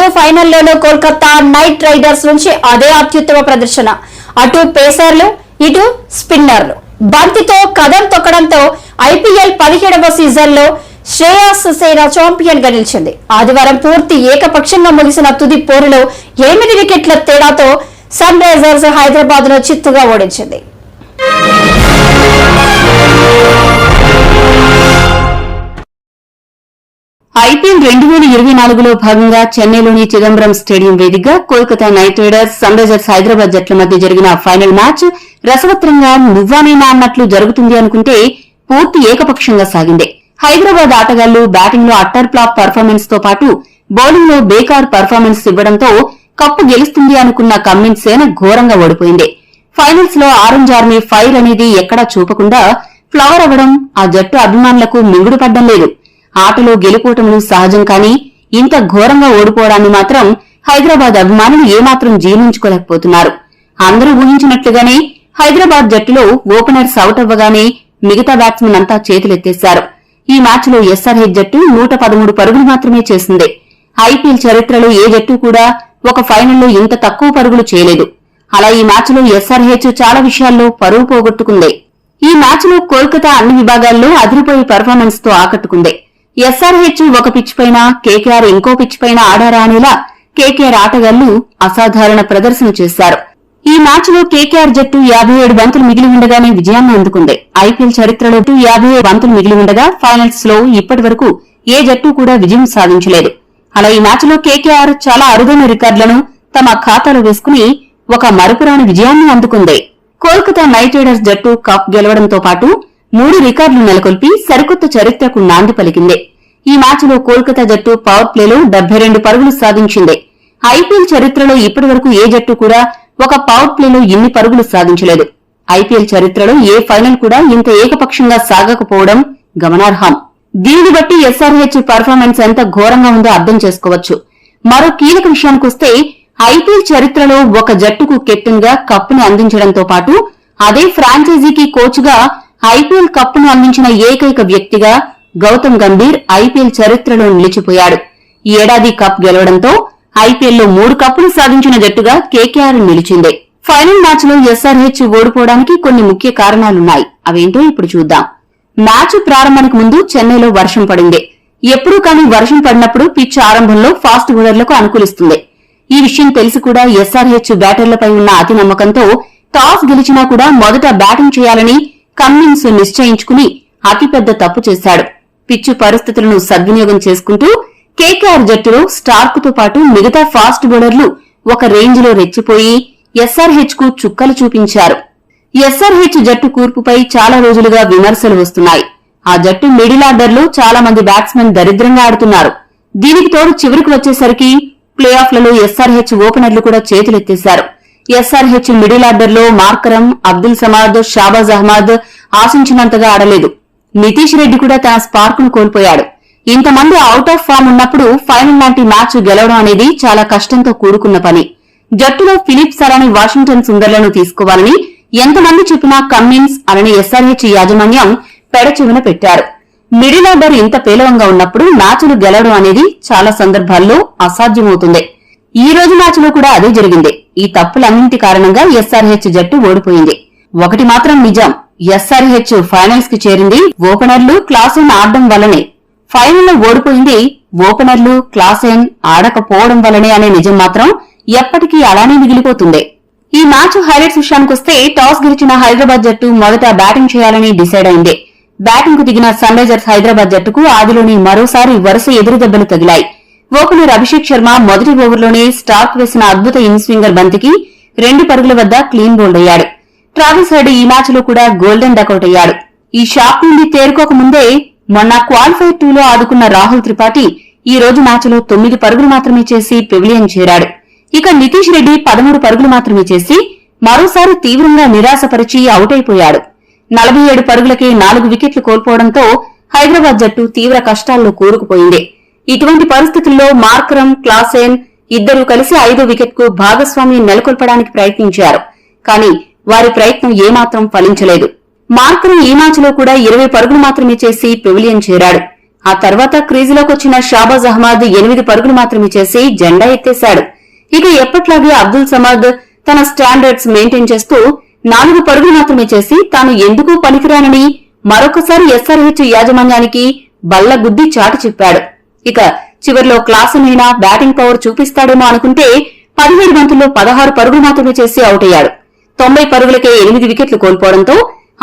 కాదు ఫైనల్లోనూ Kolkata Knight riders నుంచి అదే అత్యుత్తమ ప్రదర్శన. అటు పేసర్లు ఇటు స్పిన్నర్లు. బంతితో కదం తొక్కడంతో ఐపీఎల్ పదిహేడవ సీజన్లో శ్రేయాస్ సేన ఛాంపియన్గా నిలిచింది. ఆదివారం పూర్తి ఏకపక్షంగా ముగిసిన తుది పోరులో ఎనిమిది వికెట్ల తేడాతో సన్ రైజర్స్ హైదరాబాద్ను చిత్తుగా ఓడించింది. ఐపీఎల్ రెండు వేల ఇరవై నాలుగులో భాగంగా చెన్నైలోని చిదంబరం స్టేడియం వేదికగా Kolkata Knight Riders Sunrisers Hyderabad జట్ల మధ్య జరిగిన ఫైనల్ మ్యాచ్ రసవత్రంగా నువ్వానేనా అన్నట్లు జరుగుతుంది అనుకుంటే పూర్తి ఏకపక్షంగా సాగింది. హైదరాబాద్ ఆటగాళ్ళు బ్యాటింగ్లో అట్టర్ ప్లాప్ పర్ఫార్మెన్స్తో పాటు బౌలింగ్లో బేకార్ పర్ఫార్మెన్స్ ఇవ్వడంతో కప్పు గెలుస్తుంది అనుకున్న కమ్మిన్ సేన ఘోరంగా ఓడిపోయింది. ఫైనల్స్లో ఆరెంజ్ ఆర్మీ ఫైర్ అనేది ఎక్కడా చూపకుండా ఫ్లవర్ అవ్వడం ఆ జట్టు అభిమానులకు మింగుడు పడ్డం లేదు. ఆటలో గెలుపోటములు సహజం కానీ ఇంత ఘోరంగా ఓడిపోవడాన్ని మాత్రం హైదరాబాద్ అభిమానులు ఏమాత్రం జీర్ణించుకోలేకపోతున్నారు. అందరూ ఊహించినట్లుగానే హైదరాబాద్ జట్టులో ఓపెనర్స్ అవుట్ అవ్వగానే మిగతా బ్యాట్స్మెన్ అంతా చేతులెత్తేశారు. ఈ మ్యాచ్లో ఎస్ఆర్హెచ్ జట్టు నూట పదమూడు పరుగులు మాత్రమే చేసింది. ఐపీఎల్ చరిత్రలో ఏ జట్టు కూడా ఒక ఫైనల్లో ఇంత తక్కువ పరుగులు చేయలేదు. అలా ఈ మ్యాచ్లో ఎస్ఆర్హెచ్ చాలా విషయాల్లో పరువు పోగొట్టుకుంది. ఈ మ్యాచ్లో కోల్కతా అన్ని విభాగాల్లో అదిరిపోయే పెర్ఫార్మెన్స్తో ఆకట్టుకుంది. ఎస్ఆర్హెచ్ ఒక పిచ్ పైన కేకేఆర్ ఇంకో పిచ్ పైన ఆడారా అనేలా కేకేఆర్ ఆటగాళ్ళు అసాధారణ ప్రదర్శన చేశారు. ఈ మ్యాచ్లో కేకేఆర్ జట్టు యాభై ఏడు బంతులు మిగిలి ఉండగానే విజయాన్ని అందుకుంది. ఐపీఎల్ చరిత్రలో యాభై ఏడు బంతులు మిగిలి ఉండగా ఫైనల్స్లో ఇప్పటి వరకు ఏ జట్టు కూడా విజయం సాధించలేదు. అలా ఈ మ్యాచ్లో కేకేఆర్ చాలా అరుదైన రికార్డులను తమ ఖాతాలో వేసుకుని ఒక మరపురాని విజయాన్ని అందుకుంది. కోల్కతా నైట్ రైడర్స్ జట్టు కప్ గెలవడంతో పాటు మూడు రికార్డులు నెలకొల్పి సరికొత్త చరిత్రకు నాంది పలికింది. ఈ మ్యాచ్లో కోల్కతా జట్టు పవర్ ప్లేలో డెబ్బై రెండు పరుగులు సాధించింది. ఐపీఎల్ చరిత్రలో ఇప్పటివరకు ఏ జట్టు కూడా ఒక పవర్ ప్లేలో ఇన్ని పరుగులు సాధించలేదు. ఐపీఎల్ చరిత్రలో ఏ ఫైనల్ కూడా ఇంత ఏకపక్షంగా సాగకపోవడం గమనార్హం. దీన్ని బట్టి ఎస్ఆర్హెచ్ పర్ఫార్మెన్స్ ఎంత ఘోరంగా ఉందో అర్థం చేసుకోవచ్చు. మరో కీలక విషయానికొస్తే ఐపీఎల్ చరిత్రలో ఒక జట్టుకు కెప్టెన్గా కప్పుని అందించడంతో పాటు అదే ఫ్రాంచైజీకి కోచ్గా ఐపీఎల్ కప్పును అందించిన ఏకైక వ్యక్తిగా గౌతమ్ గంభీర్ ఐపీఎల్ చరిత్రలో నిలిచిపోయాడు. ఈ ఏడాది కప్ గెలవడంతో ఐపీఎల్లో మూడు కప్పులు సాధించిన జట్టుగా కేకేఆర్ నిలిచింది. ఫైనల్ మ్యాచ్లో ఎస్ఆర్హెచ్ ఓడిపోవడానికి కొన్ని ముఖ్య కారణాలున్నాయి. అవేంటో ఇప్పుడు చూద్దాం. మ్యాచ్ ప్రారంభానికి ముందు చెన్నైలో వర్షం పడింది. ఎప్పుడూ కానీ వర్షం పడినప్పుడు పిచ్ ఆరంభంలో ఫాస్ట్ బౌలర్లకు అనుకూలిస్తుంది. ఈ విషయం తెలిసి కూడా ఎస్ఆర్హెచ్ బ్యాటర్లపై ఉన్న అతి నమ్మకంతో టాస్ గెలిచినా కూడా మొదట బ్యాటింగ్ చేయాలని కమ్మిన్స్ నిశ్చయించుకుని అతిపెద్ద తప్పు చేశాడు. పిచ్చు పరిస్థితులను సద్వినియోగం చేసుకుంటూ కేకేఆర్ జట్టులో స్టార్క్తో పాటు మిగతా ఫాస్ట్ బౌలర్లు ఒక రేంజ్లో రెచ్చిపోయి ఎస్ఆర్హెచ్కు చుక్కలు చూపించారు. ఎస్ఆర్హెచ్ జట్టు కూర్పుపై చాలా రోజులుగా విమర్శలు వస్తున్నాయి. ఆ జట్టు మిడిల్ ఆర్డర్లో చాలా మంది బ్యాట్స్మెన్ దరిద్రంగా ఆడుతున్నారు. దీనికి తోడు చివరికి వచ్చేసరికి ప్లే ఆఫ్లలో ఎస్ఆర్హెచ్ ఓపెనర్లు కూడా చేతులెత్తేశారు. ఎస్ఆర్హెచ్ మిడిల్ ఆర్డర్లో మార్కరం అబ్దుల్ సమాద్ షాబాజ్ అహ్మద్ ఆశించినంతగా ఆడలేదు. నితీష్ రెడ్డి కూడా తన స్పార్క్ను కోల్పోయాడు. ఇంతమంది అవుట్ ఆఫ్ ఫామ్ ఉన్నప్పుడు ఫైనల్ లాంటి మ్యాచ్ గెలవడం అనేది చాలా కష్టంతో కూడుకున్న పని. జట్టులో ఫిలిప్ సరాని వాషింగ్టన్ సుందర్లను తీసుకోవాలని ఎంతమంది చెప్పినా కమ్మిన్స్ అనని ఎస్ఆర్హెచ్ యాజమాన్యం పెడచెవిన పెట్టారు. మిడిల్ ఆర్డర్ ఇంత పేలవంగా ఉన్నప్పుడు మ్యాచ్లు గెలవడం అనేది చాలా సందర్భాల్లో అసాధ్యమవుతుంది. ఈ రోజు మ్యాచ్లో కూడా అదే జరిగింది. ఈ తప్పులన్నింటి కారణంగా ఎస్ఆర్హెచ్ జట్టు ఓడిపోయింది. ఒకటి మాత్రం నిజం. ఎస్ఆర్హెచ్ ఫైనల్స్కి చేరింది ఓపెనర్లు క్లాసెన్ ఆడడం వల్లనే. ఫైనల్లో ఓడిపోయింది ఓపెనర్లు క్లాసెన్ ఆడకపోవడం వల్లనే అనే నిజం మాత్రం ఎప్పటికీ అలానే మిగిలిపోతుంది ఈ మ్యాచ్ హైలైట్స్ విషయానికొస్తే టాస్ గెలిచిన హైదరాబాద్ జట్టు మొదట బ్యాటింగ్ చేయాలని డిసైడ్ అయింది. బ్యాటింగ్కు దిగిన సన్ రైజర్స్ హైదరాబాద్ జట్టుకు ఆదిలోని మరోసారి వరుస ఎదురు దెబ్బలు తగిలాయి. ఓపెనర్ అభిషేక్ శర్మ మొదటి ఓవర్లోనే స్టార్క్ వేసిన అద్భుత ఇన్ స్వింగర్ బంతికి రెండు పరుగుల వద్ద క్లీన్ బౌల్డ్ అయ్యాడు. ట్రావిస్ రెడ్డి ఈ మ్యాచ్లో కూడా గోల్డెన్ డకౌట్ అయ్యాడు. ఈ షాక్ నుండి తేరుకోకముందే మొన్న క్వాలిఫైర్ టూలో ఆదుకున్న రాహుల్ త్రిపాఠి ఈ రోజు మ్యాచ్లో తొమ్మిది పరుగులు మాత్రమే చేసి పెవిలియన్ చేరాడు. ఇక నితీష్ రెడ్డి పదమూడు పరుగులు మాత్రమే చేసి మరోసారి తీవ్రంగా నిరాశపరిచి అవుట్ అయిపోయాడు. నలభై ఏడు పరుగులకే నాలుగు వికెట్లు కోల్పోవడంతో హైదరాబాద్ జట్టు తీవ్ర కష్టాల్లో కూరుకుపోయింది. ఇటువంటి పరిస్థితుల్లో మార్కరం క్లాసెన్ ఇద్దరూ కలిసి ఐదో వికెట్కు భాగస్వామ్యం నెలకొల్పడానికి ప్రయత్నించారు. కానీ వారి ప్రయత్నం ఏమాత్రం ఫలించలేదు. మార్కరం ఈ మ్యాచ్లో కూడా ఇరవై పరుగులు మాత్రమే చేసి పెవిలియన్ చేరాడు. ఆ తర్వాత క్రీజులోకి వచ్చిన షాబాజ్ అహ్మద్ ఎనిమిది పరుగులు మాత్రమే చేసి జెండా ఎత్తేశాడు. ఇక ఎప్పట్లాగే అబ్దుల్ సమద్ తన స్టాండర్డ్స్ మెయింటైన్ చేస్తూ నాలుగు పరుగులు మాత్రమే చేసి తాను ఎందుకు పనికిరానని మరొకసారి ఎస్ఆర్హెచ్ యాజమాన్యానికి బల్లగుద్ది చాటు చెప్పాడు. ఇక చివర్లో క్లాసునైనా బ్యాటింగ్ పవర్ చూపిస్తాడేమో అనుకుంటే పదిహేడు బంతుల్లో పదహారు పరుగులు మాత్రమే చేసి అవుట్ అయ్యాడు. తొంభై పరుగులకే ఎనిమిది వికెట్లు కోల్పోవడంతో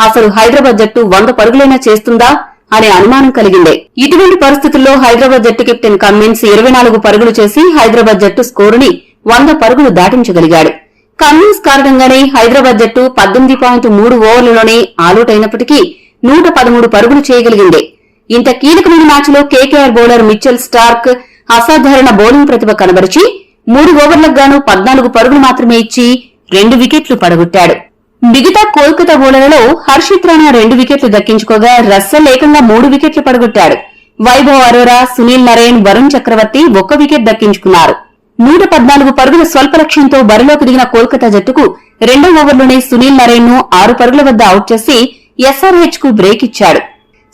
అసలు హైదరాబాద్ జట్టు వంద పరుగులైనా చేస్తుందా అనే అనుమానం కలిగింది. ఇటువంటి పరిస్థితుల్లో హైదరాబాద్ జట్టు కెప్టెన్ కమ్మిన్స్ ఇరవై నాలుగు పరుగులు చేసి హైదరాబాద్ జట్టు స్కోరుని వంద పరుగులు దాటించగలిగాడు. కమ్మిన్స్ కారణంగానే హైదరాబాద్ జట్టు పద్దెనిమిది పాయింట్ మూడు ఓవర్లలోనే ఆలౌట్ అయినప్పటికీ నూట పదమూడు పరుగులు చేయగలిగింది. ఇంత కీలకమైన మ్యాచ్లో కేకేఆర్ బౌలర్ మిచెల్ స్టార్క్ అసాధారణ బౌలింగ్ ప్రతిభ కనబరిచి మూడు ఓవర్లకు గాను పద్నాలుగు పరుగులు మాత్రమే ఇచ్చి రెండు వికెట్లు పడగొట్టాడు. మిగతా కోల్కతా బౌలర్లలో హర్షిత్ రాణా రెండు వికెట్లు దక్కించుకోగా రస్సల్ ఏకంగా మూడు వికెట్లు పడగొట్టాడు. వైభవ్ అరోరా సునీల్ నరేన్ వరుణ్ చక్రవర్తి ఒక్క వికెట్ దక్కించుకున్నారు. నూట పద్నాలుగు పరుగుల స్వల్ప లక్ష్యంతో బరిలోకి దిగిన కోల్కతా జట్టుకు రెండో ఓవర్లోనే సునీల్ నరేన్ను ఆరు పరుగుల వద్ద అవుట్ చేసి ఎస్ఆర్హెచ్కు బ్రేక్ ఇచ్చాడు.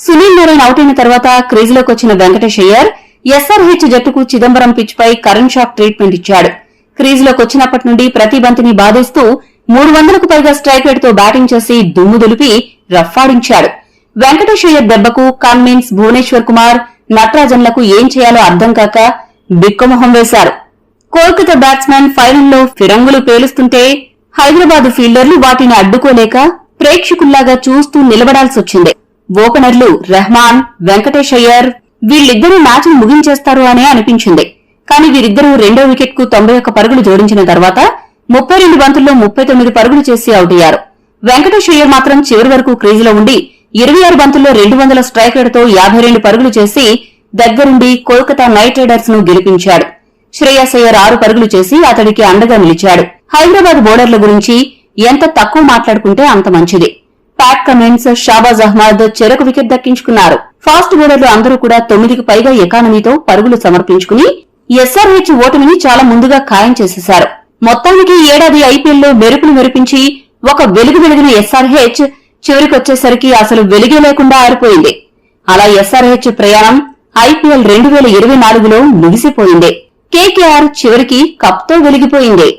సునీల్ నరేన్ అవుట్ అయిన తర్వాత క్రీజులోకి వచ్చిన వెంకటేష్ అయ్యర్ ఎస్ఆర్హెచ్ జట్టుకు చిదంబరం పిచ్ పై కరెంట్ షాక్ ట్రీట్మెంట్ ఇచ్చాడు. క్రీజ్లోకి వచ్చినప్పటి నుండి ప్రతి బంతిని బాధిస్తూ మూడు వందలకు పైగా స్ట్రైక్ రేట్తో బ్యాటింగ్ చేసి దుమ్ము దులిపి రఫాడించాడు వెంకటేష్ అయ్యర్ దెబ్బకు కన్మిన్స్ భువనేశ్వర్ కుమార్ నటరాజన్లకు ఏం చేయాలో అర్థం కాక బిక్కమొహం వేశారు. కోల్కతా బ్యాట్స్మెన్ ఫైనల్లో ఫిరంగులు పేలుస్తుంటే హైదరాబాద్ ఫీల్డర్లు వాటిని అడ్డుకోలేక ప్రేక్షకుల్లాగా చూస్తూ నిలబడాల్సొచ్చింది. ఓపెనర్లు రెహమాన్ వెంకటేష్ అయ్యర్ వీళ్ళిద్దరూ మ్యాచ్ ముగించేస్తారు అనే అనిపించింది. కానీ వీరిద్దరూ రెండో వికెట్కు తొంభై ఒక్క పరుగులు జోడించిన తర్వాత ముప్పై రెండు బంతుల్లో ముప్పై తొమ్మిది పరుగులు చేసి అవుటయ్యారు వెంకటేష్ అయ్యర్ మాత్రం చివరి వరకు క్రీజులో ఉండి ఇరవై ఆరు బంతుల్లో రెండు వందల స్ట్రైక్ రేటుతో యాభై రెండు పరుగులు చేసి దగ్గరుండి కోల్కతా నైట్ రైడర్స్ను గెలిపించాడు. శ్రేయస్ అయ్యర్ ఆరు పరుగులు చేసి అతడికి అండగా నిలిచాడు. హైదరాబాద్ బౌలర్ల గురించి ఎంత తక్కువ మాట్లాడుకుంటే అంత మంచిది. ప్యాట్ కమెంట్స్ షాబాజ్ అహ్మద్ చెరకు వికెట్ దక్కించుకున్నారు. ఫాస్ట్ బౌలర్లు అందరూ కూడా తొమ్మిదికి పైగా ఎకానమీతో పరుగులు సమర్పించుకుని ఎస్ఆర్హెచ్ ఓటమిని చాలా ముందుగా ఖాయం చేసేశారు. మొత్తానికి ఏడాది ఐపీఎల్లో మెరుపులు మెరిపించి ఒక వెలుగు వెలిగిన ఎస్ఆర్హెచ్ చివరికొచ్చేసరికి అసలు వెలుగే లేకుండా ఆరిపోయింది. అలా ఎస్ఆర్హెచ్ ప్రయాణం ఐపీఎల్ రెండు వేల ఇరవై నాలుగులో ముగిసిపోయింది. కేకేఆర్ చివరికి కప్తో వెలిగిపోయింది.